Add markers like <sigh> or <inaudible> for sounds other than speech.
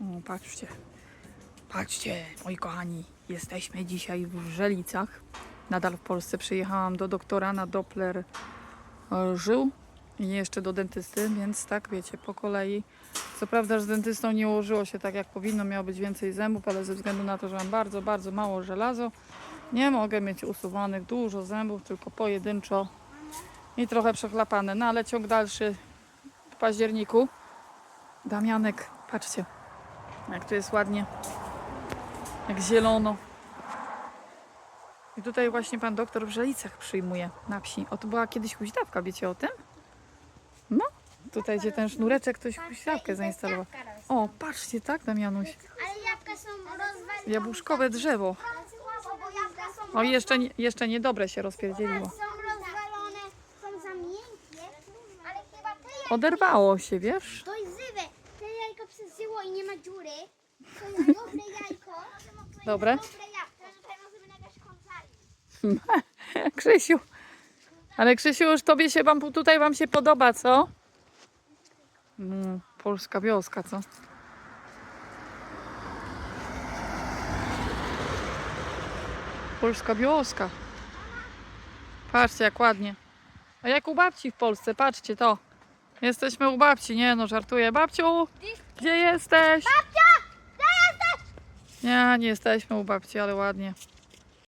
O, patrzcie. Patrzcie, moi kochani. Jesteśmy dzisiaj w Żelicach. Nadal w Polsce przyjechałam do doktora na Doppler e, żył i jeszcze do dentysty, więc tak, wiecie, po kolei. Co prawda z dentystą nie ułożyło się tak jak powinno, miało być więcej zębów, ale ze względu na to, że mam bardzo, bardzo mało żelazo, nie mogę mieć usuwanych dużo zębów, tylko pojedynczo i trochę przechlapane. No ale ciąg dalszy w październiku. Damianek, patrzcie, jak tu jest ładnie, jak zielono. I tutaj właśnie pan doktor w Żelicach przyjmuje na wsi. O, to była kiedyś huśtawka, wiecie o tym? No, tutaj gdzie ten sznureczek, ktoś huśtawkę zainstalował. O, patrzcie, tak Damianuś? Ale jabłka są rozwalone. Jabłuszkowe drzewo. O, jeszcze, nie- jeszcze niedobre się rozpierdzieliło. są rozwalone, są za miękkie, ale chyba Oderwało się, wiesz? to jajko przeżyło i nie ma dziury. To jest dobre jajko. Dobre? Dobre jabłko. Tutaj możemy nagrać konzali. <laughs> Krzysiu. Ale Krzysiu, już tobie się wam, tutaj wam się podoba, co? No, polska wioska, co? Polska wioska. Patrzcie, jak ładnie. A jak u babci w Polsce, patrzcie to. Jesteśmy u babci, nie no, żartuję. Babciu, gdzie jesteś? Babcia, gdzie jesteś? Nie, nie jesteśmy u babci, ale ładnie.